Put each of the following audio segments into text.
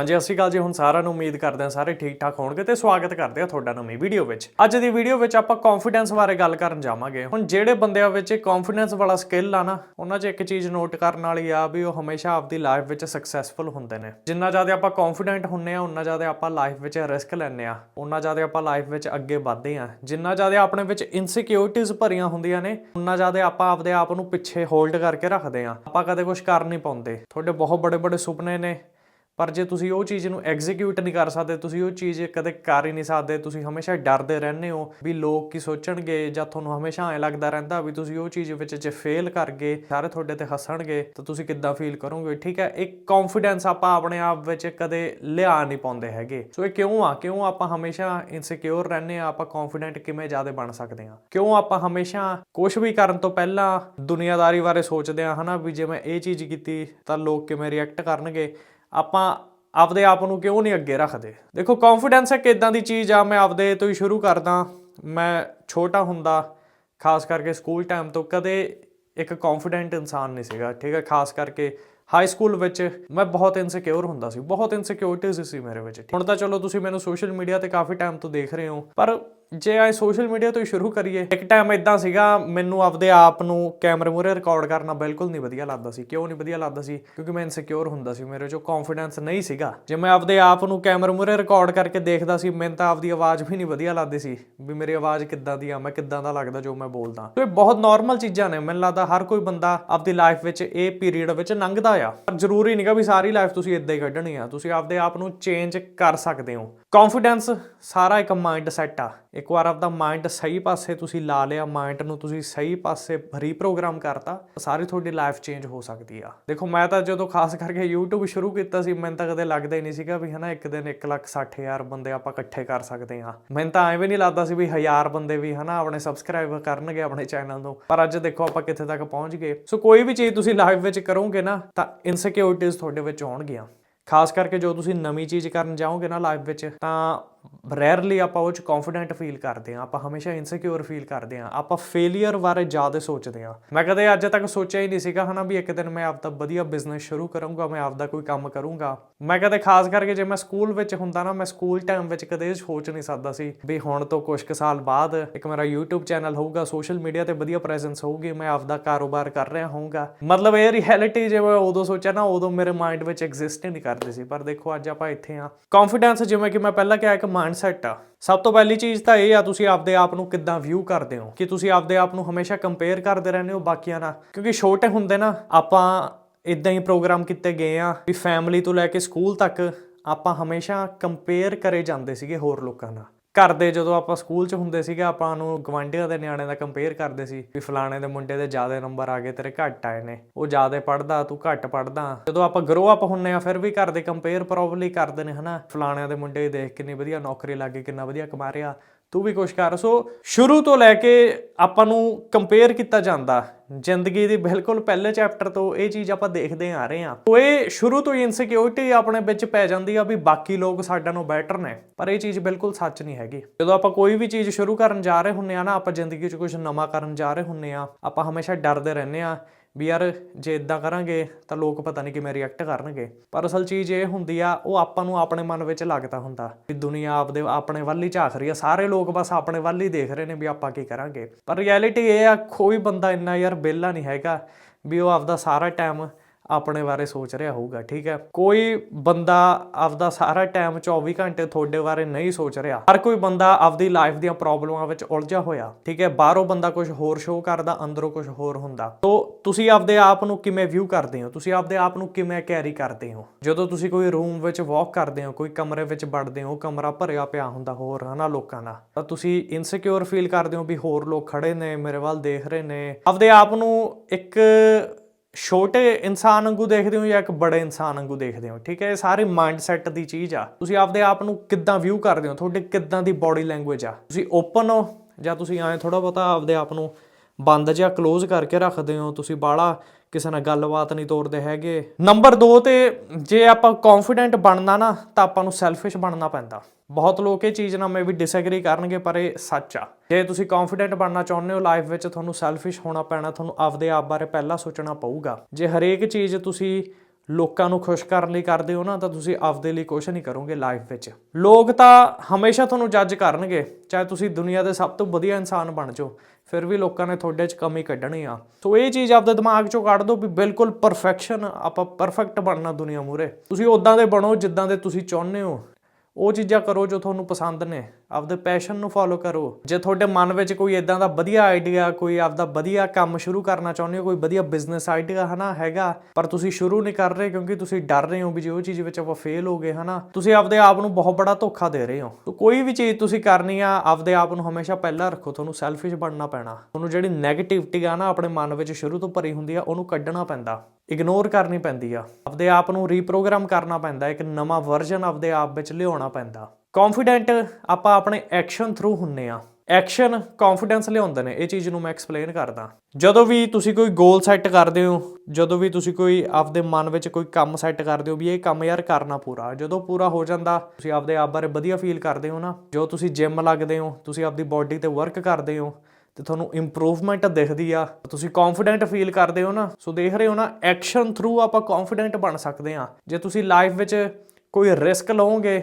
ਹਾਂਜੀ, ਸਤਿ ਸ਼੍ਰੀ ਅਕਾਲ ਜੀ। ਹੁਣ ਸਾਰਿਆਂ ਨੂੰ ਉਮੀਦ ਕਰਦੇ ਹਾਂ ਸਾਰੇ ਠੀਕ ਠਾਕ ਹੋਣਗੇ ਤੇ ਸਵਾਗਤ ਕਰਦੇ ਹਾਂ ਤੁਹਾਡਾ ਨਵੀਂ ਵੀਡੀਓ ਵਿੱਚ। ਅੱਜ ਦੀ ਵੀਡੀਓ ਵਿੱਚ ਆਪਾਂ ਕੌਨਫੀਡੈਂਸ ਬਾਰੇ ਗੱਲ ਕਰਨ ਜਾਵਾਂਗੇ। ਹੁਣ ਜਿਹੜੇ ਬੰਦਿਆਂ ਵਿੱਚ ਕੌਨਫੀਡੈਂਸ ਵਾਲਾ ਸਕਿੱਲ ਆ ਨਾ, ਉਹਨਾਂ 'ਚ ਇੱਕ ਚੀਜ਼ ਨੋਟ ਕਰਨ ਵਾਲੀ ਆ ਵੀ ਉਹ ਹਮੇਸ਼ਾ ਆਪਦੀ ਲਾਈਫ ਵਿੱਚ ਸਕਸੈਸਫੁਲ ਹੁੰਦੇ ਨੇ। ਜਿੰਨਾ ਜ਼ਿਆਦਾ ਆਪਾਂ ਕੌਨਫੀਡੈਂਟ ਹੁੰਨੇ ਆ, ਉਨਾ ਜ਼ਿਆਦਾ ਆਪਾਂ ਲਾਈਫ ਵਿੱਚ ਰਿਸਕ ਲੈਂਦੇ ਆ। ਉਨਾ ਜ਼ਿਆਦਾ ਆਪਾਂ ਲਾਈਫ ਵਿੱਚ ਅੱਗੇ ਵਧਦੇ ਆ। ਜਿੰਨਾ ਜ਼ਿਆਦਾ ਆਪਣੇ ਵਿੱਚ ਇਨਸਿਕਿਉਰਿਟੀਜ਼ ਭਰੀਆਂ ਹੁੰਦੀਆਂ ਨੇ, ਉਨਾ ਜ਼ਿਆਦਾ ਆਪਾਂ ਆਪਦੇ ਆਪ ਨੂੰ ਪਿੱਛੇ ਹੋਲਡ ਕਰਕੇ ਰੱਖਦੇ ਆ। ਆਪਾਂ ਕਦੇ ਕੁਝ ਕਰ ਨਹੀਂ ਪਾਉਂਦੇ। ਤੁਹਾਡੇ ਬਹੁਤ ਬੜੇ ਬੜੇ ਸੁਪਨੇ ਨੇ। ਪਰ ਜੇ ਤੁਸੀਂ ਉਹ ਚੀਜ਼ ਨੂੰ ਐਗਜ਼ੀਕਿਊਟ ਨਹੀਂ ਕਰ ਸਕਦੇ, ਤੁਸੀਂ ਉਹ ਚੀਜ਼ ਕਦੇ ਕਰ ਹੀ ਨਹੀਂ ਸਕਦੇ, ਤੁਸੀਂ ਹਮੇਸ਼ਾ ਡਰਦੇ ਰਹਿੰਦੇ ਹੋ ਵੀ ਲੋਕ ਕੀ ਸੋਚਣਗੇ ਜਾਂ ਤੁਹਾਨੂੰ ਹਮੇਸ਼ਾ ਐ ਲੱਗਦਾ ਰਹਿੰਦਾ ਵੀ ਤੁਸੀਂ ਉਹ ਚੀਜ਼ ਵਿੱਚ ਜੇ ਫੇਲ ਕਰ ਗਏ, ਸਾਰੇ ਤੁਹਾਡੇ ਤੇ ਹੱਸਣਗੇ, ਤਾਂ ਤੁਸੀਂ ਕਿੱਦਾਂ ਫੀਲ ਕਰੋਗੇ? ਠੀਕ ਹੈ ਇੱਕ ਕੌਨਫੀਡੈਂਸ ਆਪਾਂ ਆਪਣੇ ਆਪ ਵਿੱਚ ਕਦੇ ਲਿਆ ਨਹੀਂ ਪਾਉਂਦੇ ਹੈਗੇ। ਸੋ ਇਹ ਕਿਉਂ ਆ? ਕਿਉਂ ਆਪਾਂ ਹਮੇਸ਼ਾ ਇਨਸਿਕਿਉਰ ਰਹਿੰਦੇ ਆ ਆਪਾਂ ਕੌਨਫੀਡੈਂਟ ਕਿਵੇਂ ਜ਼ਿਆਦਾ ਬਣ ਸਕਦੇ ਆ ਕਿਉਂ ਆਪਾਂ ਹਮੇਸ਼ਾ ਕੁਝ ਵੀ ਕਰਨ ਤੋਂ ਪਹਿਲਾਂ ਦੁਨੀਆਦਾਰੀ ਬਾਰੇ ਸੋਚਦੇ ਆ ਹਨਾ, ਵੀ ਜੇ ਮੈਂ ਇਹ ਚੀਜ਼ ਕੀਤੀ ਤਾਂ ਲੋਕ ਕਿਵੇਂ ਰਿਐਕਟ ਕਰਨਗੇ? ਆਪਾਂ ਆਪਦੇ ਆਪ ਨੂੰ ਕਿਉਂ ਨਹੀਂ ਅੱਗੇ ਰੱਖਦੇ? ਦੇਖੋ ਕੌਨਫੀਡੈਂਸ ਇੱਕ ਇਦਾਂ ਦੀ ਚੀਜ਼ ਆ, ਮੈਂ ਆਪਦੇ ਤੋਂ ਹੀ ਸ਼ੁਰੂ ਕਰਦਾ। ਮੈਂ ਛੋਟਾ ਹੁੰਦਾ, ਖਾਸ ਕਰਕੇ ਸਕੂਲ ਟਾਈਮ ਤੋਂ ਕਦੇ ਇੱਕ ਕੌਨਫੀਡੈਂਟ ਇਨਸਾਨ ਨਹੀਂ ਸੀਗਾ, ਠੀਕ ਹੈ? ਖਾਸ ਕਰਕੇ ਹਾਈ ਸਕੂਲ ਵਿੱਚ ਮੈਂ ਬਹੁਤ ਇਨਸਿਕਿਉਰ ਹੁੰਦਾ ਸੀ, ਬਹੁਤ ਇਨਸਿਕਿਉਰਿਟੀਜ਼ ਸੀ ਮੇਰੇ ਵਿੱਚ। ਹੁਣ ਤਾਂ ਚਲੋ ਤੁਸੀਂ ਮੈਨੂੰ ਸੋਸ਼ਲ ਮੀਡੀਆ ਤੇ ਕਾਫੀ ਟਾਈਮ ਤੋਂ ਦੇਖ ਰਹੇ ਹੋ, ਪਰ ਜੇ ਆਏ ਸੋਸ਼ਲ ਮੀਡੀਆ ਤੋਂ ਹੀ ਸ਼ੁਰੂ ਕਰੀਏ, ਇੱਕ ਟਾਈਮ ਇਦਾਂ ਸੀਗਾ, ਮੈਨੂੰ ਆਪਦੇ ਆਪ ਨੂੰ ਕੈਮਰੇ ਮੂਹਰੇ ਰਿਕਾਰਡ ਕਰਨਾ ਬਿਲਕੁਲ ਨਹੀਂ ਵਧੀਆ ਲੱਗਦਾ ਸੀ। ਕਿਉਂ ਨਹੀਂ ਵਧੀਆ ਲੱਗਦਾ ਸੀ? ਕਿਉਂਕਿ ਮੈਂ ਇਨਸਿਕਿਉਰ ਹੁੰਦਾ ਸੀ, ਮੇਰੇ 'ਚ ਕੌਨਫੀਡੈਂਸ ਨਹੀਂ ਸੀਗਾ। ਜੇ ਮੈਂ ਆਪਦੇ ਆਪ ਨੂੰ ਕੈਮਰੇ ਮੂਹਰੇ ਰਿਕਾਰਡ ਕਰਕੇ ਦੇਖਦਾ ਸੀ, ਮੈਨੂੰ ਤਾਂ ਆਪਦੀ ਆਵਾਜ਼ ਵੀ ਨਹੀਂ ਵਧੀਆ ਲੱਗਦੀ ਸੀ, ਵੀ ਮੇਰੀ ਆਵਾਜ਼ ਕਿੱਦਾਂ ਦੀ ਆ, ਮੈਂ ਕਿੱਦਾਂ ਦਾ ਲੱਗਦਾ ਜੋ ਮੈਂ ਬੋਲਦਾ। ਤੇ ਬਹੁਤ ਨਾਰਮਲ ਚੀਜ਼ਾਂ ਨੇ, ਮੈਨੂੰ ਲੱਗਦਾ ਹਰ ਕੋਈ ਬੰਦਾ ਆਪਦੀ ਲਾਈਫ ਵਿੱਚ ਇਹ ਪੀਰੀਅਡ ਵਿੱਚ ਲੰਘਦਾ ਆ। ਪਰ ਜ਼ਰੂਰੀ ਨਹੀਂਗਾ ਵੀ ਸਾਰੀ ਲਾਈਫ ਤੁਸੀਂ ਇਦਾਂ ਹੀ ਕੱਢਣੀ ਆ, ਤੁਸੀਂ ਆਪਦੇ ਆਪ ਨੂੰ ਚੇਂਜ ਕਰ ਸਕਦੇ ਹੋ। ਕੌਨਫੀਡੈਂਸ ਸਾਰਾ ਇੱਕ ਮਾਈਂਡ ਸੈਟ ਆ ਇੱਕ ਵਾਰ ਆਪਦਾ ਮਾਈਂਡ ਸਹੀ ਪਾਸੇ ਤੁਸੀਂ ਲਾ ਲਿਆ ਮਾਈਂਡ ਨੂੰ ਤੁਸੀਂ ਸਹੀ ਪਾਸੇ ਰੀਪ੍ਰੋਗਰਾਮ ਕਰਤਾ ਤਾਂ ਸਾਰੀ ਤੁਹਾਡੀ ਲਾਈਫ ਚੇਂਜ ਹੋ ਸਕਦੀ ਆ। ਦੇਖੋ, ਮੈਂ ਤਾਂ ਜਦੋਂ ਖਾਸ ਕਰਕੇ YouTube ਸ਼ੁਰੂ ਕੀਤਾ ਸੀ, ਮੈਨੂੰ ਤਾਂ ਕਦੇ ਲੱਗਦਾ ਹੀ ਨਹੀਂ ਸੀਗਾ ਵੀ ਹਨਾ, ਇੱਕ ਦਿਨ 160000 ਬੰਦੇ ਆਪਾਂ ਇਕੱਠੇ ਕਰ ਸਕਦੇ ਆ ਮੈਨੂੰ ਤਾਂ ਐਵੇਂ ਨਹੀਂ ਲੱਗਦਾ ਸੀ ਵੀ ਹਜ਼ਾਰ ਬੰਦੇ ਵੀ ਹਨਾ, ਆਪਣੇ ਸਬਸਕ੍ਰਾਈਬ ਕਰਨਗੇ ਆਪਣੇ ਚੈਨਲ ਨੂੰ। ਪਰ ਅੱਜ ਦੇਖੋ, ਆਪਾਂ ਕਿੱਥੇ ਤੱਕ ਪਹੁੰਚ ਗਏ। ਸੋ ਕੋਈ ਵੀ ਚੀਜ਼ ਤੁਸੀਂ ਲਾਈਫ ਵਿੱਚ ਕਰੋਗੇ ਨਾ, ਤਾਂ ਇਨਸਿਕਿਉਰਿਟੀਜ਼ ਤੁਹਾਡੇ ਵਿੱਚ ਆਉਣਗੀਆਂ। ਖਾਸ ਕਰਕੇ ਜੋ ਤੁਸੀਂ ਨਵੀਂ ਚੀਜ਼ ਕਰਨ ਜਾਓਗੇ ਨਾ ਲਾਈਫ ਵਿੱਚ, ਤਾਂ ਰੇਅਰਲੀ ਆਪਾਂ ਉਹ ਚ ਕੌਨਫੀਡੈਂਟ ਫੀਲ ਕਰਦੇ ਆ ਆਪਾਂ ਹਮੇਸ਼ਾ ਇਨਸਿਕਿਉਰ ਫੀਲ ਕਰਦੇ ਆ ਆਪਾਂ ਫੇਲਿਅਰ ਬਾਰੇ ਜ਼ਿਆਦਾ ਸੋਚਦੇ ਆ ਮੈਂ ਕਦੇ ਅੱਜ ਤੱਕ ਸੋਚਿਆ ਹੀ ਨਹੀਂ ਸੀਗਾ ਹਨਾ ਵੀ ਇੱਕ ਦਿਨ ਮੈਂ ਆਪਦਾ ਵਧੀਆ ਬਿਜ਼ਨਸ ਸ਼ੁਰੂ ਕਰੂੰਗਾ, ਮੈਂ ਆਪਦਾ ਕੋਈ ਕੰਮ ਕਰੂੰਗਾ। ਮੈਂ ਕਦੇ ਖਾਸ ਕਰਕੇ ਜੇ ਮੈਂ ਸਕੂਲ ਵਿੱਚ ਹੁੰਦਾ ਨਾ, ਮੈਂ ਸਕੂਲ ਟਾਈਮ ਵਿੱਚ ਕਦੇ ਸੋਚ ਨਹੀਂ ਸਕਦਾ ਸੀ ਵੀ ਹੁਣ ਤੋਂ ਕੁਝ ਕੁ ਸਾਲ ਬਾਅਦ ਇੱਕ ਮੇਰਾ YouTube ਚੈਨਲ ਹੋਊਗਾ ਸੋਸ਼ਲ ਮੀਡੀਆ ਤੇ ਵਧੀਆ ਪ੍ਰੈਜ਼ੈਂਸ ਹੋਊਗੀ, ਮੈਂ ਆਪਦਾ ਕਾਰੋਬਾਰ ਕਰ ਰਿਹਾ ਹੋਊਗਾ। ਮਤਲਬ ਇਹ ਰਿਐਲਿਟੀ ਜੇ ਮੈਂ ਉਦੋਂ ਸੋਚਿਆ ਨਾ, ਉਦੋਂ ਮੇਰੇ ਮਾਈਂਡ ਵਿੱਚ ਐਗਜ਼ਿਸਟ ਨਹੀਂ ਕਰਦੀ ਸੀ। ਪਰ ਦੇਖੋ, ਅੱਜ ਆਪਾਂ ਇੱਥੇ ਆ ਕੌਨਫੀਡੈਂਸ ਜਿਵੇਂ ਕਿ ਮੈਂ ਪਹਿਲਾਂ ਕਿਹਾ, ਇੱਕ ਮਾਈਂਡਸੈਟ ਆ। ਸਭ ਤੋਂ ਪਹਿਲੀ ਚੀਜ਼ ਤਾਂ ਇਹ ਆ, ਤੁਸੀਂ ਆਪਦੇ ਆਪ ਨੂੰ ਕਿੱਦਾਂ ਵਿਊ ਕਰਦੇ ਹੋ? ਕਿ ਤੁਸੀਂ ਆਪਦੇ ਆਪ ਨੂੰ ਹਮੇਸ਼ਾ ਕੰਪੇਅਰ ਕਰਦੇ ਰਹਿੰਦੇ ਹੋ ਬਾਕੀਆਂ ਨਾਲ? ਕਿਉਂਕਿ ਛੋਟੇ ਹੁੰਦੇ ਨਾ, ਆਪਾਂ ਇਦਾਂ ਹੀ ਪ੍ਰੋਗਰਾਮ ਕੀਤੇ ਗਏ ਆ ਵੀ ਫੈਮਿਲੀ ਤੋਂ ਲੈ ਕੇ ਸਕੂਲ ਤੱਕ ਆਪਾਂ ਹਮੇਸ਼ਾ ਕੰਪੇਅਰ ਕਰੇ ਜਾਂਦੇ ਸੀਗੇ ਹੋਰ ਲੋਕਾਂ ਨਾਲ। ਘਰ ਦੇ ਜਦੋਂ ਆਪਾਂ ਸਕੂਲ 'ਚ ਹੁੰਦੇ ਸੀਗੇ, ਆਪਾਂ ਨੂੰ ਗਵਾਂਢੀਆਂ ਦੇ ਨਿਆਣੇ ਦਾ ਕੰਪੇਅਰ ਕਰਦੇ ਸੀ ਵੀ ਫਲਾਣੇ ਦੇ ਮੁੰਡੇ ਦੇ ਜ਼ਿਆਦਾ ਨੰਬਰ ਆ ਗਏ, ਤੇਰੇ ਘੱਟ ਆਏ ਨੇ। ਉਹ ਜ਼ਿਆਦਾ ਪੜਦਾ ਤੂੰ ਘੱਟ ਪੜਦਾ ਜਦੋਂ ਆਪਾਂ ਗਰੋ ਅਪ ਹੁੰਨੇ ਆ, ਫਿਰ ਵੀ ਘਰ ਦੇ ਕੰਪੇਅਰ ਪ੍ਰੋਬਬਲੀ ਕਰਦੇ ਨੇ, ਹਨਾ? ਫਲਾਣਿਆਂ ਦੇ ਮੁੰਡੇ ਦੇਖ ਕਿੰਨੀ ਵਧੀਆ ਨੌਕਰੀ ਲੱਗ ਗਈ, ਕਿੰਨਾ ਵਧੀਆ ਕਮਾ ਰਿਹਾ। ਤੂੰ ਵੀ ਕੁਛ ਕਰ। ਸੋ ਸ਼ੁਰੂ ਤੋਂ ਲੈ ਕੇ ਆਪਾਂ ਨੂੰ ਕੰਪੇਅਰ ਕੀਤਾ ਜਾਂਦਾ, ਜ਼ਿੰਦਗੀ ਦੀ ਬਿਲਕੁਲ ਪਹਿਲੇ ਚੈਪਟਰ ਤੋਂ ਇਹ ਚੀਜ਼ ਆਪਾਂ ਦੇਖਦੇ ਆ ਰਹੇ ਹਾਂ ਤੋ ਇਹ ਸ਼ੁਰੂ ਤੋਂ ਹੀ ਇਨਸਿਕਿਉਰਿਟੀ ਆਪਣੇ ਵਿੱਚ ਪੈ ਜਾਂਦੀ ਆ ਵੀ ਬਾਕੀ ਲੋਕ ਸਾਡਾ ਨੂੰ ਬੈਟਰ ਨੇ, ਪਰ ਇਹ ਚੀਜ਼ ਬਿਲਕੁਲ ਸੱਚ ਨਹੀਂ ਹੈਗੀ। ਜਦੋਂ ਆਪਾਂ ਕੋਈ ਵੀ ਚੀਜ਼ ਸ਼ੁਰੂ ਕਰਨ ਜਾ ਰਹੇ ਹੁੰਨੇ ਆ ਨਾ, ਆਪਾਂ ਜ਼ਿੰਦਗੀ 'ਚ ਕੁਝ ਨਵਾਂ ਕਰਨ ਜਾ ਰਹੇ ਹੁੰਨੇ ਆ, ਆਪਾਂ ਹਮੇਸ਼ਾ ਡਰਦੇ ਰਹਿੰਦੇ ਆ ਵੀ ਯਾਰ ਜੇ ਇਦਾਂ ਕਰਾਂਗੇ ਤਾਂ ਲੋਕ ਪਤਾ ਨਹੀਂ ਕਿਵੇਂ ਰਿਐਕਟ ਕਰਨਗੇ। ਪਰ ਅਸਲ ਚੀਜ਼ ਇਹ ਹੁੰਦੀ ਆ, ਉਹ ਆਪਾਂ ਨੂੰ ਆਪਣੇ ਮਨ ਵਿੱਚ ਲੱਗਦਾ ਹੁੰਦਾ ਵੀ ਦੁਨੀਆ ਆਪਦੇ, ਆਪਣੇ ਵੱਲ ਹੀ ਝਾਕ ਰਹੀ ਆ। ਸਾਰੇ ਲੋਕ ਬਸ ਆਪਣੇ ਵੱਲ ਹੀ ਦੇਖ ਰਹੇ ਨੇ ਵੀ ਆਪਾਂ ਕੀ ਕਰਾਂਗੇ। ਪਰ ਰਿਐਲਿਟੀ ਇਹ ਆ, ਕੋਈ ਬੰਦਾ ਇੰਨਾ ਯਾਰ ਬੇਲਾ ਨਹੀਂ ਹੈਗਾ ਵੀ ਉਹ ਆਪਦਾ ਸਾਰਾ ਟਾਈਮ ਆਪਣੇ ਬਾਰੇ ਸੋਚ ਰਿਹਾ ਹੋਊਗਾ, ਠੀਕ ਹੈ? ਕੋਈ ਬੰਦਾ ਆਪਦਾ ਸਾਰਾ ਟਾਈਮ 24 ਘੰਟੇ ਤੁਹਾਡੇ ਬਾਰੇ ਨਹੀਂ ਸੋਚ ਰਿਹਾ। ਹਰ ਕੋਈ ਬੰਦਾ ਆਪਦੀ ਲਾਈਫ ਦੀਆਂ ਪ੍ਰੋਬਲਮਾਂ ਵਿੱਚ ਉਲਝਿਆ ਹੋਇਆ, ਠੀਕ ਹੈ? ਬਾਹਰੋਂ ਬੰਦਾ ਕੁਝ ਹੋਰ ਸ਼ੋਅ ਕਰਦਾ, ਅੰਦਰੋਂ ਕੁਝ ਹੋਰ ਹੁੰਦਾ। ਤੋ ਤੁਸੀਂ ਆਪਦੇ ਆਪ ਨੂੰ ਕਿਵੇਂ ਵਿਊ ਕਰਦੇ ਹੋ? ਤੁਸੀਂ ਆਪਦੇ ਆਪ ਨੂੰ ਕਿਵੇਂ ਕੈਰੀ ਕਰਦੇ ਹੋ? ਜਦੋਂ ਤੁਸੀਂ ਕੋਈ ਰੂਮ ਵਿੱਚ ਵਾਕ ਕਰਦੇ ਹੋ, ਕੋਈ ਕਮਰੇ ਵਿੱਚ ਵੜਦੇ ਹੋ, ਕਮਰਾ ਭਰਿਆ ਪਿਆ ਹੁੰਦਾ ਹੋਰ ਹਨਾ ਲੋਕਾਂ ਦਾ ਤਾਂ ਤੁਸੀਂ ਇਨਸਿਕਿਉਰ ਫੀਲ ਕਰਦੇ ਹੋ ਵੀ ਹੋਰ ਲੋਕ ਖੜੇ ਨੇ, ਮੇਰੇ ਵੱਲ ਦੇਖ ਰਹੇ ਨੇ। ਆਪਦੇ ਆਪ ਨੂੰ ਇੱਕ ਛੋਟੇ ਇਨਸਾਨ ਵਾਂਗੂ ਦੇਖਦੇ ਹੋ ਜਾਂ ਇੱਕ ਬੜੇ ਇਨਸਾਨ ਵਾਂਗੂ ਦੇਖਦੇ ਹੋ? ਠੀਕ ਹੈ, ਇਹ ਸਾਰੀ ਮਾਈਂਡਸੈਟ ਦੀ ਚੀਜ਼ ਆ। ਤੁਸੀਂ ਆਪਦੇ ਆਪ ਨੂੰ ਕਿੱਦਾਂ ਵਿਊ ਕਰਦੇ ਹੋ? ਤੁਹਾਡੇ ਕਿੱਦਾਂ ਦੀ ਬਾਡੀ ਲੈਂਗੁਏਜ ਆ? ਤੁਸੀਂ ਓਪਨ ਹੋ ਜਾਂ ਤੁਸੀਂ ਐਂ ਥੋੜਾ ਬਹੁਤਾ ਆਪਦੇ ਆਪ ਨੂੰ ਬੰਦ ਜਿਹਾ ক্লোਜ਼ ਕਰਕੇ ਰੱਖਦੇ ਹੋ? ਤੁਸੀਂ ਬਾਹਲਾ ਕਿਸੇ ਨਾਲ ਗੱਲਬਾਤ ਨਹੀਂ ਤੋਰਦੇ ਹੈਗੇ। ਨੰਬਰ 2 ਤੇ ਜੇ ਆਪਾਂ ਕੌਨਫੀਡੈਂਟ ਬਣਨਾ ਨਾ, ਤਾਂ ਆਪਾਂ ਨੂੰ ਸੈਲਫਿਸ਼ ਬਣਨਾ ਪੈਂਦਾ। ਬਹੁਤ ਲੋਕ ਇਹ ਚੀਜ਼ ਨਾਲ ਮੇ ਵੀ ਡਿਸਐਗਰੀ ਕਰਨਗੇ, ਪਰ ਇਹ ਸੱਚ ਆ। ਜੇ ਤੁਸੀਂ ਕੌਨਫੀਡੈਂਟ ਬਣਨਾ ਚਾਹੁੰਦੇ ਹੋ ਲਾਈਫ ਵਿੱਚ, ਤੁਹਾਨੂੰ ਸੈਲਫਿਸ਼ ਹੋਣਾ ਪੈਣਾ, ਤੁਹਾਨੂੰ ਆਪਦੇ ਆਪ ਬਾਰੇ ਪਹਿਲਾਂ ਸੋਚਣਾ ਪਊਗਾ। ਜੇ ਹਰੇਕ ਚੀਜ਼ ਤੁਸੀਂ ਲੋਕਾਂ ਨੂੰ ਖੁਸ਼ ਕਰਨ ਲਈ ਕਰਦੇ ਹੋ ਨਾ, ਤਾਂ ਤੁਸੀਂ ਆਪਦੇ ਲਈ ਕੁਝ ਨਹੀਂ ਕਰੋਗੇ ਲਾਈਫ ਵਿੱਚ। ਲੋਕ ਤਾਂ ਹਮੇਸ਼ਾ ਤੁਹਾਨੂੰ ਜੱਜ ਕਰਨਗੇ, ਚਾਹੇ ਤੁਸੀਂ ਦੁਨੀਆ ਦੇ ਸਭ ਤੋਂ ਵਧੀਆ ਇਨਸਾਨ ਬਣ ਜਾਓ, ਫਿਰ ਵੀ ਲੋਕਾਂ ਨੇ ਤੁਹਾਡੇ 'ਚ ਕਮੀ ਕੱਢਣੀ ਆ। ਸੋ ਇਹ ਚੀਜ਼ ਆਪਦੇ ਦਿਮਾਗ 'ਚੋਂ ਕੱਢ ਦਿਓ ਵੀ ਬਿਲਕੁਲ ਪਰਫੈਕਸ਼ਨ ਆਪਾਂ ਪਰਫੈਕਟ ਬਣਨਾ ਦੁਨੀਆ ਮੂਰੇ ਤੁਸੀਂ ਉਦਾਂ ਦੇ ਬਣੋ ਜਿੱਦਾਂ ਦੇ ਤੁਸੀਂ ਚਾਹੁੰਦੇ ਹੋ। ਉਹ ਚੀਜ਼ਾਂ ਕਰੋ ਜੋ ਤੁਹਾਨੂੰ ਪਸੰਦ ਨੇ। ਆਪਦੇ ਪੈਸ਼ਨ ਨੂੰ ਫੋਲੋ ਕਰੋ। ਜੇ ਤੁਹਾਡੇ ਮਨ ਵਿੱਚ ਕੋਈ ਇਦਾਂ ਦਾ ਵਧੀਆ ਆਈਡੀਆ ਕੋਈ ਆਪਦਾ ਵਧੀਆ ਕੰਮ ਸ਼ੁਰੂ ਕਰਨਾ ਚਾਹੁੰਦੇ ਹੋ, ਕੋਈ ਵਧੀਆ ਬਿਜ਼ਨਸ ਆਈਡੀਆ ਹਨਾ ਹੈਗਾ, ਪਰ ਤੁਸੀਂ ਸ਼ੁਰੂ ਨਹੀਂ ਕਰ ਰਹੇ ਕਿਉਂਕਿ ਤੁਸੀਂ ਡਰ ਰਹੇ ਹੋ ਵੀ ਜੇ ਉਹ ਚੀਜ਼ ਵਿੱਚ ਆਪਾਂ ਫੇਲ ਹੋ ਗਏ ਹਨਾ, ਤੁਸੀਂ ਆਪਦੇ ਆਪ ਨੂੰ ਬਹੁਤ ਬੜਾ ਧੋਖਾ ਦੇ ਰਹੇ ਹੋ। ਸੋ ਕੋਈ ਵੀ ਚੀਜ਼ ਤੁਸੀਂ ਕਰਨੀ ਆ, ਆਪਦੇ ਆਪ ਨੂੰ ਹਮੇਸ਼ਾ ਪਹਿਲਾਂ ਰੱਖੋ, ਤੁਹਾਨੂੰ ਸੈਲਫਿਸ਼ ਬਣਨਾ ਪੈਣਾ। ਤੁਹਾਨੂੰ ਜਿਹੜੀ 네ਗੇਟਿਵਿਟੀ ਆ ਨਾ ਆਪਣੇ ਮਨ ਵਿੱਚ ਸ਼ੁਰੂ ਤੋਂ ਭਰੀ ਹੁੰਦੀ ਆ, ਉਹਨੂੰ ਕੱਢਣਾ ਪੈਂਦਾ। ਇਗਨੋਰ ਕਰਨੀ ਪੈਂਦੀ ਆ। ਆਪਦੇ ਆਪ ਨੂੰ ਰੀਪ੍ਰੋਗਰਾਮ ਕਰਨਾ ਪੈਂਦਾ, ਇੱਕ ਨਵਾਂ ਵਰਜ਼ਨ ਆਪਦੇ ਆਪ ਵਿੱਚ ਲਿਆਉਣਾ ਪੈਂਦਾ। ਕੌਨਫੀਡੈਂਟ ਆਪਾਂ ਆਪਣੇ ਐਕਸ਼ਨ ਥਰੂ ਹੁੰਨੇ ਆ। ਐਕਸ਼ਨ ਕੌਨਫੀਡੈਂਸ ਲਿਆਉਂਦੇ ਨੇ, ਇਹ ਚੀਜ਼ ਨੂੰ ਮੈਂ ਐਕਸਪਲੇਨ ਕਰਦਾ। ਜਦੋਂ ਵੀ ਤੁਸੀਂ ਕੋਈ ਗੋਲ ਸੈੱਟ ਕਰਦੇ ਹੋ, ਜਦੋਂ ਵੀ ਤੁਸੀਂ ਕੋਈ ਆਪਦੇ ਮਨ ਵਿੱਚ ਕੋਈ ਕੰਮ ਸੈੱਟ ਕਰਦੇ ਹੋ ਵੀ ਇਹ ਕੰਮ ਯਾਰ ਕਰਨਾ ਪੂਰਾ, ਜਦੋਂ ਪੂਰਾ ਹੋ ਜਾਂਦਾ, ਤੁਸੀਂ ਆਪਦੇ ਆਪ ਬਾਰੇ ਵਧੀਆ ਫੀਲ ਕਰਦੇ ਹੋ ਨਾ ਜੋ ਤੁਸੀਂ ਜਿਮ ਲੱਗਦੇ ਹੋ, ਤੁਸੀਂ ਆਪਦੀ ਬਾਡੀ ਤੇ ਵਰਕ ਕਰਦੇ ਹੋ, ਤੇ ਤੁਹਾਨੂੰ ਇੰਪਰੂਵਮੈਂਟ ਦਿਖਦੀ ਆ, ਤੁਸੀਂ ਕੌਨਫੀਡੈਂਟ ਫੀਲ ਕਰਦੇ ਹੋ ਨਾ, ਸੋ ਦੇਖ ਰਹੇ ਹੋ ਨਾ ਐਕਸ਼ਨ ਥਰੂ ਆਪਾਂ ਕੌਨਫੀਡੈਂਟ ਬਣ ਸਕਦੇ ਆ। ਜੇ ਤੁਸੀਂ ਲਾਈਫ ਵਿੱਚ ਕੋਈ ਰਿਸਕ ਲਓਗੇ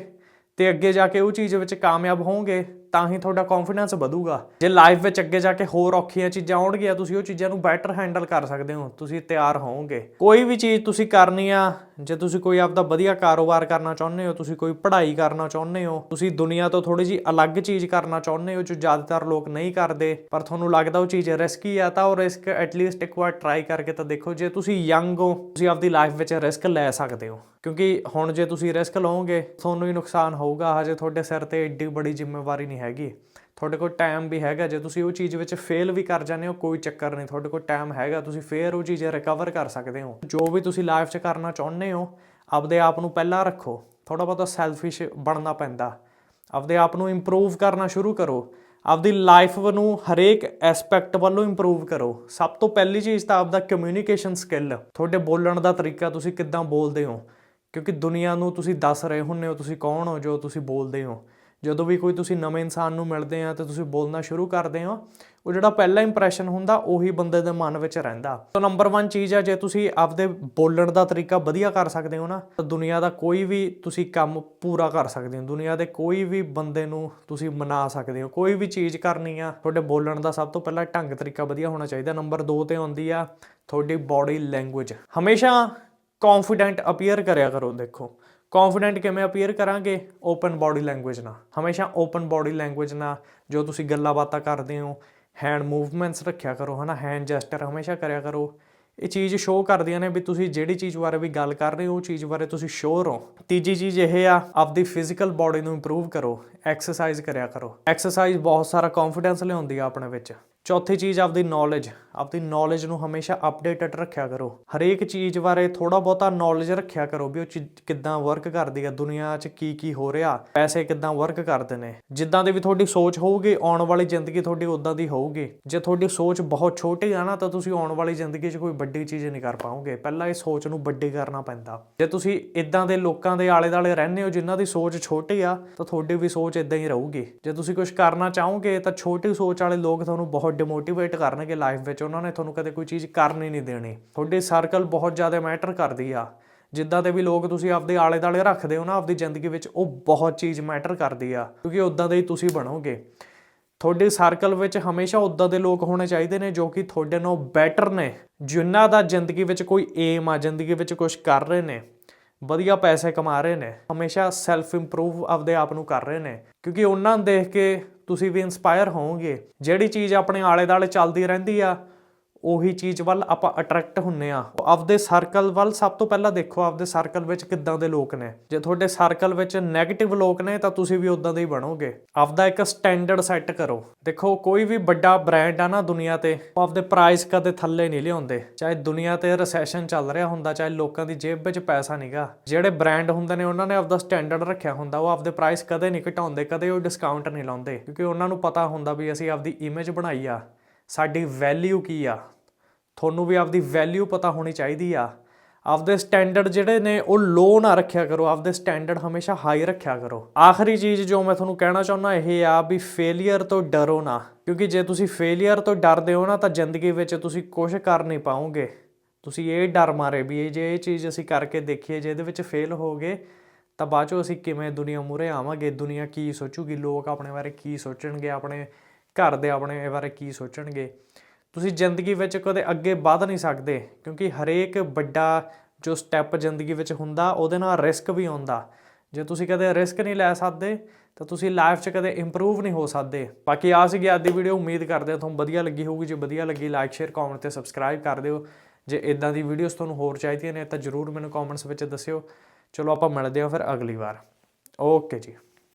ਤੇ ਅੱਗੇ ਜਾ ਕੇ ਉਹ ਚੀਜ਼ ਵਿੱਚ ਕਾਮਯਾਬ ਹੋਵੋਗੇ ਤਾਂ ਹੀ ਤੁਹਾਡਾ ਕੌਨਫੀਡੈਂਸ ਵਧੂਗਾ। ਜੇ ਲਾਈਫ ਵਿੱਚ ਅੱਗੇ ਜਾ ਕੇ ਹੋਰ ਔਖੀਆਂ ਚੀਜ਼ਾਂ ਆਉਣਗੀਆਂ, ਤੁਸੀਂ ਉਹ ਚੀਜ਼ਾਂ ਨੂੰ ਬੈਟਰ ਹੈਂਡਲ ਕਰ ਸਕਦੇ ਹੋ, ਤੁਸੀਂ ਤਿਆਰ ਹੋਵੋਗੇ। ਕੋਈ ਵੀ ਚੀਜ਼ ਤੁਸੀਂ ਕਰਨੀ ਆ, ਜੇ ਤੁਸੀਂ ਕੋਈ ਆਪਦਾ ਵਧੀਆ ਕਾਰੋਬਾਰ ਕਰਨਾ ਚਾਹੁੰਦੇ ਹੋ, ਤੁਸੀਂ ਕੋਈ ਪੜ੍ਹਾਈ ਕਰਨਾ ਚਾਹੁੰਦੇ ਹੋ, ਤੁਸੀਂ ਦੁਨੀਆ ਤੋਂ ਥੋੜੀ ਜੀ ਅਲੱਗ ਚੀਜ਼ ਕਰਨਾ ਚਾਹੁੰਦੇ ਹੋ, ਜੋ ਜ਼ਿਆਦਾਤਰ ਲੋਕ ਨਹੀਂ ਕਰਦੇ, ਪਰ ਤੁਹਾਨੂੰ ਲੱਗਦਾ ਉਹ ਚੀਜ਼ ਰਿਸਕੀ ਆ, ਤਾਂ ਉਹ ਰਿਸਕ ਐਟਲੀਸਟ ਇੱਕ ਵਾਰ ਟਰਾਈ ਕਰਕੇ ਤਾਂ ਦੇਖੋ, ਜੇ ਤੁਸੀਂ ਯੰਗ ਹੋ, ਤੁਸੀਂ ਆਪਦੀ ਲਾਈਫ ਵਿੱਚ ਰਿਸਕ ਲੈ ਸਕਦੇ ਹੋ। ਕਿਉਂਕਿ ਹੁਣ ਜੇ ਤੁਸੀਂ ਰਿਸਕ ਲਓਗੇ, ਤੁਹਾਨੂੰ ਹੀ ਨੁਕਸਾਨ ਹੋ ਹੋਊਗਾ, ਹਜੇ ਤੁਹਾਡੇ ਸਿਰ ਤੇ ਏਡੀ ਬੜੀ ਜ਼ਿੰਮੇਵਾਰੀ ਨਹੀਂ ਹੈਗੀ। ਤੁਹਾਡੇ ਕੋਲ ਟਾਈਮ ਵੀ ਹੈਗਾ, ਜੇ ਤੁਸੀਂ ਉਹ ਚੀਜ਼ ਵਿੱਚ ਫੇਲ ਵੀ ਕਰ ਜਾਂਦੇ ਹੋ, ਕੋਈ ਚੱਕਰ ਨਹੀਂ, ਤੁਹਾਡੇ ਕੋਲ ਟਾਈਮ ਹੈਗਾ, ਤੁਸੀਂ ਫੇਰ ਉਹ ਚੀਜ਼ ਰਿਕਵਰ ਕਰ ਸਕਦੇ ਹੋ। ਜੋ ਵੀ ਤੁਸੀਂ ਲਾਈਫ 'ਚ ਕਰਨਾ ਚਾਹੁੰਦੇ ਹੋ, ਆਪਦੇ ਆਪ ਨੂੰ ਪਹਿਲਾਂ ਰੱਖੋ ਥੋੜਾ ਬਹੁਤਾ ਸੈਲਫਿਸ਼ ਬਣਨਾ ਪੈਂਦਾ। ਆਪਦੇ ਆਪ ਨੂੰ ਇੰਪਰੂਵ ਕਰਨਾ ਸ਼ੁਰੂ ਕਰੋ, ਆਪਦੀ ਲਾਈਫ ਨੂੰ ਹਰੇਕ ਐਸਪੈਕਟ ਵੱਲੋਂ ਇੰਪਰੂਵ ਕਰੋ। ਸਭ ਤੋਂ ਪਹਿਲੀ ਚੀਜ਼ ਤਾਂ ਆਪਦਾ ਕਮਿਊਨੀਕੇਸ਼ਨ ਸਕਿੱਲ ਤੁਹਾਡੇ ਬੋਲਣ ਦਾ ਤਰੀਕਾ ਤੁਸੀਂ ਕਿੱਦਾਂ ਬੋਲਦੇ ਹੋ ਕਿਉਂਕਿ ਦੁਨੀਆ ਨੂੰ ਤੁਸੀਂ ਦੱਸ ਰਹੇ ਹੁੰਨੇ ਹੋ, ਤੁਸੀਂ ਕੌਣ ਹੋ, ਜੋ ਤੁਸੀਂ ਬੋਲਦੇ ਹੋ। ਜਦੋਂ ਵੀ ਕੋਈ ਤੁਸੀਂ ਨਵੇਂ ਇਨਸਾਨ ਨੂੰ ਮਿਲਦੇ ਆ ਤੇ ਤੁਸੀਂ ਬੋਲਣਾ ਸ਼ੁਰੂ ਕਰਦੇ ਹੋ, ਉਹ ਜਿਹੜਾ ਪਹਿਲਾ ਇੰਪ੍ਰੈਸ਼ਨ ਹੁੰਦਾ, ਉਹੀ ਬੰਦੇ ਦੇ ਮਨ ਵਿੱਚ ਰਹਿੰਦਾ। ਤਾਂ ਨੰਬਰ 1 ਚੀਜ਼ ਆ, ਜੇ ਤੁਸੀਂ ਆਪਦੇ ਬੋਲਣ ਦਾ ਤਰੀਕਾ ਵਧੀਆ ਕਰ ਸਕਦੇ ਹੋ ਨਾ, ਤਾਂ ਦੁਨੀਆ ਦਾ ਕੋਈ ਵੀ ਤੁਸੀਂ ਕੰਮ ਪੂਰਾ ਕਰ ਸਕਦੇ ਹੋ। ਦੁਨੀਆ ਦੇ ਕੋਈ ਵੀ ਬੰਦੇ ਨੂੰ ਤੁਸੀਂ ਮਨਾ ਸਕਦੇ ਹੋ। ਕੋਈ ਵੀ ਚੀਜ਼ ਕਰਨੀ ਆ, ਤੁਹਾਡੇ ਬੋਲਣ ਦਾ ਸਭ ਤੋਂ ਪਹਿਲਾਂ ਢੰਗ ਤਰੀਕਾ ਵਧੀਆ ਹੋਣਾ ਚਾਹੀਦਾ। ਨੰਬਰ 2 ਤੇ ਆਉਂਦੀ ਆ, ਤੁਹਾਡੀ ਬਾਡੀ ਲੈਂਗੁਏਜ ਹਮੇਸ਼ਾ ਕੌਨਫੀਡੈਂਟ ਅਪੀਅਰ ਕਰਿਆ ਕਰੋ, ਦੇਖੋ। ਕੌਨਫੀਡੈਂਟ ਕਿਵੇਂ ਅਪੀਅਰ ਕਰਾਂਗੇ? ਓਪਨ ਬਾਡੀ ਲੈਂਗੁਏਜ ਨਾਲ। ਹਮੇਸ਼ਾ ਓਪਨ ਬਾਡੀ ਲੈਂਗੁਏਜ ਨਾਲ ਜੋ ਤੁਸੀਂ ਗੱਲਾਂ ਬਾਤਾਂ ਕਰਦੇ ਹੋ ਹੈਂਡ ਮੂਵਮੈਂਟਸ ਰੱਖਿਆ ਕਰੋ, ਹਨਾ? ਹੈਂਡ ਜੈਸਚਰ ਹਮੇਸ਼ਾ ਕਰਿਆ ਕਰੋ। ਇਹ ਚੀਜ਼ ਸ਼ੋਅ ਕਰਦੀਆਂ ਨੇ ਵੀ ਤੁਸੀਂ ਜਿਹੜੀ ਚੀਜ਼ ਬਾਰੇ ਵੀ ਗੱਲ ਕਰ ਰਹੇ ਹੋ, ਉਹ ਚੀਜ਼ ਬਾਰੇ ਤੁਸੀਂ ਸ਼ੋਰ ਹੋ। ਤੀਜੀ ਚੀਜ਼ ਇਹ ਆ, ਆਪਦੀ ਫਿਜ਼ੀਕਲ ਬਾਡੀ ਨੂੰ ਇੰਪਰੂਵ ਕਰੋ ਐਕਸਰਸਾਈਜ਼ ਕਰਿਆ ਕਰੋ। ਐਕਸਰਸਾਈਜ਼ ਬਹੁਤ ਸਾਰਾ ਕੌਨਫੀਡੈਂਸ ਲਿਆਉਂਦੀ ਆ ਆਪਣੇ ਵਿੱਚ। ਚੌਥੀ ਚੀਜ਼, ਆਪਦੀ ਨੌਲੇਜ ਆਪਦੀ ਨੌਲੇਜ ਨੂੰ ਹਮੇਸ਼ਾ ਅਪਡੇਟਡ ਰੱਖਿਆ ਕਰੋ। ਹਰੇਕ ਚੀਜ਼ ਬਾਰੇ ਥੋੜਾ ਬਹੁਤਾ ਨੌਲੇਜ ਰੱਖਿਆ ਕਰੋ ਵੀ ਉਹ ਚੀਜ਼ ਕਿੱਦਾਂ ਵਰਕ ਕਰਦੀ ਹੈ ਦੁਨੀਆ 'ਚ ਕੀ ਕੀ ਹੋ ਰਿਹਾ, ਪੈਸੇ ਕਿੱਦਾਂ ਵਰਕ ਕਰਦੇ ਨੇ। ਜਿੱਦਾਂ ਦੀ ਵੀ ਤੁਹਾਡੀ ਸੋਚ ਹੋਊਗੀ, ਆਉਣ ਵਾਲੀ ਜ਼ਿੰਦਗੀ ਤੁਹਾਡੀ ਉਦਾਂ ਦੀ ਹੋਊਗੀ। ਜੇ ਤੁਹਾਡੀ ਸੋਚ ਬਹੁਤ ਛੋਟੀ ਆ ਨਾ, ਤਾਂ ਤੁਸੀਂ ਆਉਣ ਵਾਲੀ ਜ਼ਿੰਦਗੀ 'ਚ ਕੋਈ ਵੱਡੀ ਚੀਜ਼ ਨਹੀਂ ਕਰ ਪਾਓਗੇ। ਪਹਿਲਾਂ ਇਹ ਸੋਚ ਨੂੰ ਵੱਡੀ ਕਰਨਾ ਪੈਂਦਾ। ਜੇ ਤੁਸੀਂ ਇਦਾਂ ਦੇ ਲੋਕਾਂ ਦੇ ਆਲੇ-ਦਾਲੇ ਰਹਿੰਦੇ ਹੋ ਜਿਨ੍ਹਾਂ ਦੀ ਸੋਚ ਛੋਟੀ ਆ, ਤਾਂ ਤੁਹਾਡੀ ਵੀ ਸੋਚ ਇਦਾਂ ਹੀ ਰਹੂਗੀ। ਜੇ ਤੁਸੀਂ ਕੁਝ ਕਰਨਾ ਚਾਹੋਗੇ, ਤਾਂ ਛੋਟੀ ਸੋਚ ਵਾਲੇ ਲੋਕ ਤੁਹਾਨੂੰ ਬਹੁਤ ਡਿਮੋਟੀਵੇਟ ਕਰਨਗੇ ਲਾਈਫ ਵਿੱਚ, ਉਹਨਾਂ ਨੇ ਤੁਹਾਨੂੰ ਕਦੇ ਕੋਈ ਚੀਜ਼ ਕਰਨ ਹੀ ਨਹੀਂ ਦੇਣੀ। ਤੁਹਾਡੀ ਸਰਕਲ ਬਹੁਤ ਜ਼ਿਆਦਾ ਮੈਟਰ ਕਰਦੀ ਆ। ਜਿੱਦਾਂ ਦੇ ਵੀ ਲੋਕ ਤੁਸੀਂ ਆਪਦੇ ਆਲੇ-ਦਾਲੇ ਰੱਖਦੇ ਹੋ ਨਾ, ਆਪਦੀ ਜ਼ਿੰਦਗੀ ਵਿੱਚ, ਉਹ ਬਹੁਤ ਚੀਜ਼ ਮੈਟਰ ਕਰਦੀ ਆ, ਕਿਉਂਕਿ ਉਦਾਂ ਦੇ ਹੀ ਤੁਸੀਂ ਬਣੋਗੇ। ਤੁਹਾਡੇ ਸਰਕਲ ਵਿੱਚ ਹਮੇਸ਼ਾ ਉਦਾਂ ਦੇ ਲੋਕ ਹੋਣੇ ਚਾਹੀਦੇ ਨੇ ਜੋ ਕਿ ਤੁਹਾਡੇ ਨਾਲੋਂ ਬੈਟਰ ਨੇ, ਜਿਨ੍ਹਾਂ ਦਾ ਜ਼ਿੰਦਗੀ ਵਿੱਚ ਕੋਈ ਏਮ ਆ, ਜ਼ਿੰਦਗੀ ਵਿੱਚ ਕੁਝ ਕਰ ਰਹੇ ਨੇ। ਵਧੀਆ ਪੈਸੇ ਕਮਾ ਰਹੇ ਨੇ, ਹਮੇਸ਼ਾ ਸੈਲਫ ਇੰਪਰੂਵ ਆਪਦੇ ਆਪ ਨੂੰ ਕਰ ਰਹੇ ਨੇ। ਕਿਉਂਕਿ ਉਹਨਾਂ ਨੂੰ ਦੇਖ ਕੇ ਤੁਸੀਂ ਵੀ ਇਨਸਪਾਇਰ ਹੋਵੋਗੇ। ਜਿਹੜੀ ਚੀਜ਼ ਆਪਣੇ ਆਲੇ-ਦਾਲੇ ਚੱਲਦੀ ਰਹਿੰਦੀ ਆ ਉਹੀ ਚੀਜ਼ ਵੱਲ ਆਪਾਂ ਅਟਰੈਕਟ ਹੁੰਨੇ ਆ। ਆਪਦੇ ਸਰਕਲ ਵੱਲ ਸਭ ਤੋਂ ਪਹਿਲਾਂ ਦੇਖੋ, ਆਪਦੇ ਸਰਕਲ ਵਿੱਚ ਕਿੱਦਾਂ ਦੇ ਲੋਕ ਨੇ। ਜੇ ਤੁਹਾਡੇ ਸਰਕਲ ਵਿੱਚ 네ਗੇਟਿਵ ਲੋਕ ਨੇ, ਤਾਂ ਤੁਸੀਂ ਵੀ ਉਦਾਂ ਦੇ ਹੀ ਬਣੋਗੇ। ਆਪਦਾ ਇੱਕ ਸਟੈਂਡਰਡ ਸੈੱਟ ਕਰੋ। ਦੇਖੋ, ਕੋਈ ਵੀ ਵੱਡਾ ਬ੍ਰਾਂਡ ਆ ਨਾ ਦੁਨੀਆ ਤੇ, ਉਹ ਆਪਦੇ ਪ੍ਰਾਈਸ ਕਦੇ ਥੱਲੇ ਨਹੀਂ ਲਿਆਉਂਦੇ। ਚਾਹੇ ਦੁਨੀਆ ਤੇ ਰੈਸੈਸ਼ਨ ਚੱਲ ਰਿਹਾ ਹੁੰਦਾ, ਚਾਹੇ ਲੋਕਾਂ ਦੀ ਜੇਬ ਵਿੱਚ ਪੈਸਾ ਨਹੀਂਗਾ ਜਿਹੜੇ ਬ੍ਰਾਂਡ ਹੁੰਦੇ ਨੇ, ਉਹਨਾਂ ਨੇ ਆਪਦਾ ਸਟੈਂਡਰਡ ਰੱਖਿਆ ਹੁੰਦਾ। ਉਹ ਆਪਦੇ ਪ੍ਰਾਈਸ ਕਦੇ ਨਹੀਂ ਘਟਾਉਂਦੇ, ਕਦੇ ਉਹ ਡਿਸਕਾਊਂਟ ਨਹੀਂ ਲਾਉਂਦੇ। ਕਿਉਂਕਿ ਉਹਨਾਂ ਨੂੰ ਪਤਾ ਹੁੰਦਾ ਵੀ ਅਸੀਂ ਆਪਦੀ ਇਮੇਜ ਬਣਾਈ ਆ। ਸਾਡੀ ਵੈਲਿਊ ਕੀ ਆ? ਤੁਹਾਨੂੰ ਵੀ ਆਪਦੀ ਵੈਲਿਊ ਪਤਾ ਹੋਣੀ ਚਾਹੀਦੀ ਆ। ਆਪਦੇ ਸਟੈਂਡਰਡ ਜਿਹੜੇ ਨੇ, ਉਹ ਲੋ ਨਾ ਰੱਖਿਆ ਕਰੋ। ਆਪਦੇ ਸਟੈਂਡਰਡ ਹਮੇਸ਼ਾ ਹਾਈ ਰੱਖਿਆ ਕਰੋ। ਆਖਰੀ ਚੀਜ਼ ਜੋ ਮੈਂ ਤੁਹਾਨੂੰ ਕਹਿਣਾ ਚਾਹੁੰਦਾ, ਇਹ ਆ ਵੀ ਫੇਲਿਅਰ ਤੋਂ ਡਰੋ ਨਾ। ਕਿਉਂਕਿ ਜੇ ਤੁਸੀਂ ਫੇਲਿਅਰ ਤੋਂ ਡਰਦੇ ਹੋ ਨਾ, ਤਾਂ ਜ਼ਿੰਦਗੀ ਵਿੱਚ ਤੁਸੀਂ ਕੁਝ ਕਰ ਨਹੀਂ ਪਾਓਗੇ। ਤੁਸੀਂ ਇਹ ਡਰ ਮਾਰੇ ਵੀ ਇਹ ਜੇ ਇਹ ਚੀਜ਼ ਅਸੀਂ ਕਰਕੇ ਦੇਖੀਏ, ਜੇ ਇਹਦੇ ਵਿੱਚ ਫੇਲ ਹੋ ਗਏ, ਤਾਂ ਬਾਅਦ ਚੋਂ ਅਸੀਂ ਕਿਵੇਂ ਦੁਨੀਆ ਮੂਹਰੇ ਆਵਾਂਗੇ? ਦੁਨੀਆ ਕੀ ਸੋਚੂਗੀ? ਲੋਕ ਆਪਣੇ ਬਾਰੇ ਕੀ ਸੋਚਣਗੇ? ਆਪਣੇ ਘਰ ਦੇ ਆਪਣੇ ਬਾਰੇ ਕੀ ਸੋਚਣਗੇ। ਤੁਸੀਂ ਜ਼ਿੰਦਗੀ ਵਿੱਚ ਕਦੇ ਅੱਗੇ ਵਧ ਨਹੀਂ ਸਕਦੇ, ਕਿਉਂਕਿ ਹਰੇਕ ਵੱਡਾ ਜੋ ਸਟੈਪ ਜ਼ਿੰਦਗੀ ਵਿੱਚ ਹੁੰਦਾ, ਉਹਦੇ ਨਾਲ ਰਿਸਕ ਵੀ ਆਉਂਦਾ। ਜੇ ਤੁਸੀਂ ਕਦੇ ਰਿਸਕ ਨਹੀਂ ਲੈ ਸਕਦੇ, ਤਾਂ ਤੁਸੀਂ ਲਾਈਫ 'ਚ ਕਦੇ ਇੰਪਰੂਵ ਨਹੀਂ ਹੋ ਸਕਦੇ। ਬਾਕੀ ਆ ਸੀਗੀ ਅੱਜ ਦੀ ਵੀਡੀਓ ਉਮੀਦ ਕਰਦੇ ਹਾਂ ਤੁਹਾਨੂੰ ਵਧੀਆ ਲੱਗੀ ਹੋਊਗੀ। ਜੇ ਵਧੀਆ ਲੱਗੀ ਲਾਈਕ ਸ਼ੇਅਰ ਕਮੈਂਟ ਤੇ ਸਬਸਕ੍ਰਾਈਬ ਕਰ ਦਿਓ। ਜੇ ਇਦਾਂ ਦੀ ਵੀਡੀਓਜ਼ ਤੁਹਾਨੂੰ ਹੋਰ ਚਾਹੀਦੀਆਂ ਨੇ, ਤਾਂ ਜਰੂਰ ਮੈਨੂੰ ਕਮੈਂਟਸ ਵਿੱਚ ਦੱਸਿਓ। ਚਲੋ ਆਪਾਂ ਮਿਲਦੇ ਹਾਂ ਫਿਰ ਅਗਲੀ ਵਾਰ। ਓਕੇ ਜੀ।